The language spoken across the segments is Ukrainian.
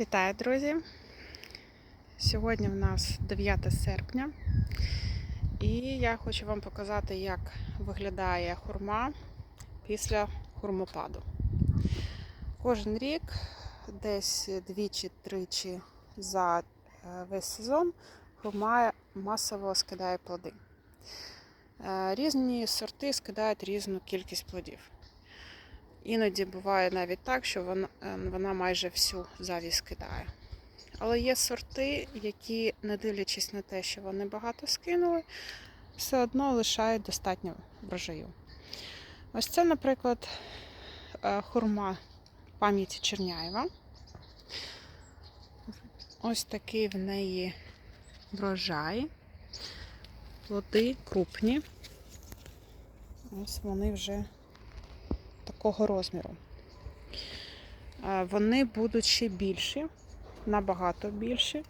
Вітаю, друзі! Сьогодні в нас 9 серпня, і я хочу вам показати, як виглядає хурма після хурмопаду. Кожен рік, десь двічі-тричі за е, весь сезон, хурма масово скидає плоди. Е, Різні сорти скидають різну кількість плодів. Іноді буває навіть так, що вона, е, вона майже всю завість кидає. Але є сорти, які, не дивлячись на те, що вони багато скинули, все одно лишають достатньо врожаю. Ось це, наприклад, е, хурма пам'яті Черняєва. Ось такий в неї врожай. Плоди крупні. Ось вони вже такого розміру. Е, Вони будуть ще більші, набагато більші,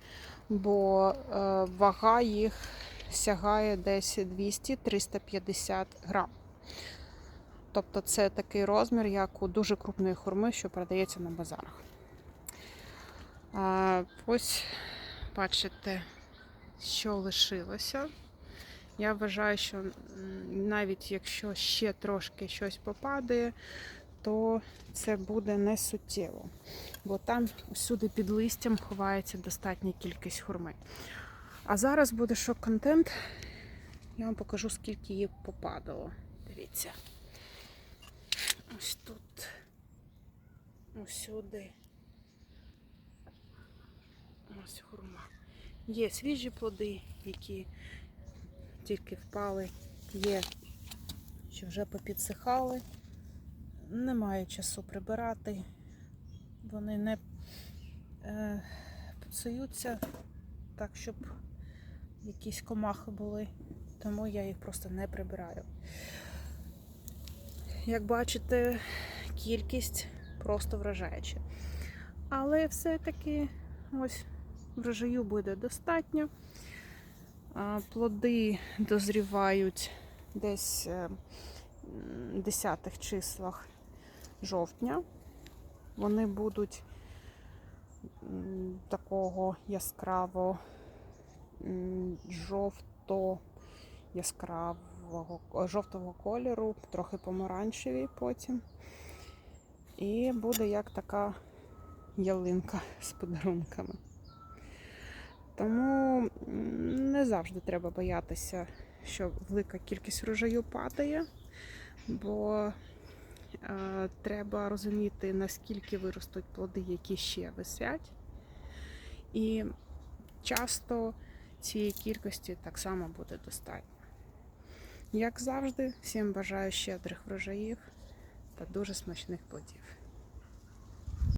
бо е, вага їх сягає десь 200-350 грам. Тобто це такий розмір, як у дуже крупної хурми, що продається на базарах. Е, Ось бачите, що лишилося. Я вважаю, що навіть якщо ще трошки щось попадає, то це буде не суттєво. Бо там всюди під листям ховається достатня кількість хурми. А зараз буде шок-контент. Я вам покажу, скільки її попадало. Дивіться. Ось тут. Усюди. Ось хурма. Є свіжі плоди, які тільки впали, є, що вже попідсихали. Немає часу прибирати. Вони не е, псуються так, щоб якісь комахи були, тому я їх просто не прибираю. Як бачите, кількість просто вражаюча. Але все-таки ось врожаю буде достатньо. Плоди дозрівають десь е, м, десятих числах жовтня. Вони будуть такого яскраво жовто яскравого жовтого кольору, трохи помаранчеві потім. І буде як така ялинка з подарунками. Тому не завжди треба боятися, що велика кількість врожаю падає, бо е, треба розуміти, наскільки виростуть плоди, які ще висять. І часто цієї кількості так само буде достатньо. Як завжди, всім бажаю щедрих врожаїв та дуже смачних плодів.